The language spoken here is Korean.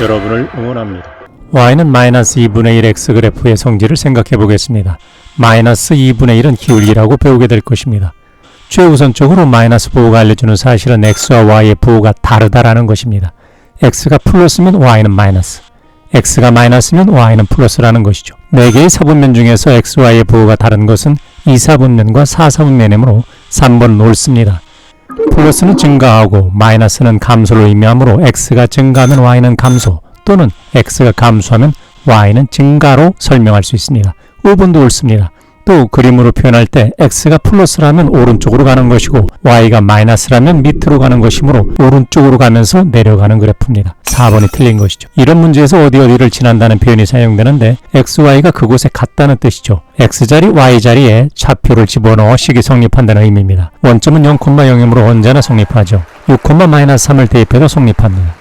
여러분을 응원합니다. y는 마이너스 2분의 1 x 그래프의 성질을 생각해 보겠습니다. 마이너스 2분의 1은 기울기라고 배우게 될 것입니다. 최우선적으로 마이너스 부호가 알려주는 사실은 x와 y의 부호가 다르다라는 것입니다. x가 플러스면 y는 마이너스, x가 마이너스면 y는 플러스라는 것이죠. 4개의 사분면 중에서 x, y의 부호가 다른 것은 2사분면과 4사분면이므로 3번은 옳습니다. 플러스는 증가하고 마이너스는 감소를 의미하므로 x가 증가하면 y는 감소 또는 x가 감소하면 y는 증가로 설명할 수 있습니다. 5번도 옳습니다. 또 그림으로 표현할 때 x가 플러스라면 오른쪽으로 가는 것이고 y가 마이너스라면 밑으로 가는 것이므로 오른쪽으로 가면서 내려가는 그래프입니다. 4번이 틀린 것이죠. 이런 문제에서 어디 어디를 지난다는 표현이 사용되는데 x, y가 그곳에 같다는 뜻이죠. x자리, y자리에 차표를 집어넣어 식이 성립한다는 의미입니다. 원점은 0,0이므로 언제나 성립하죠. 6, 마이너스 3을 대입해도 성립합니다.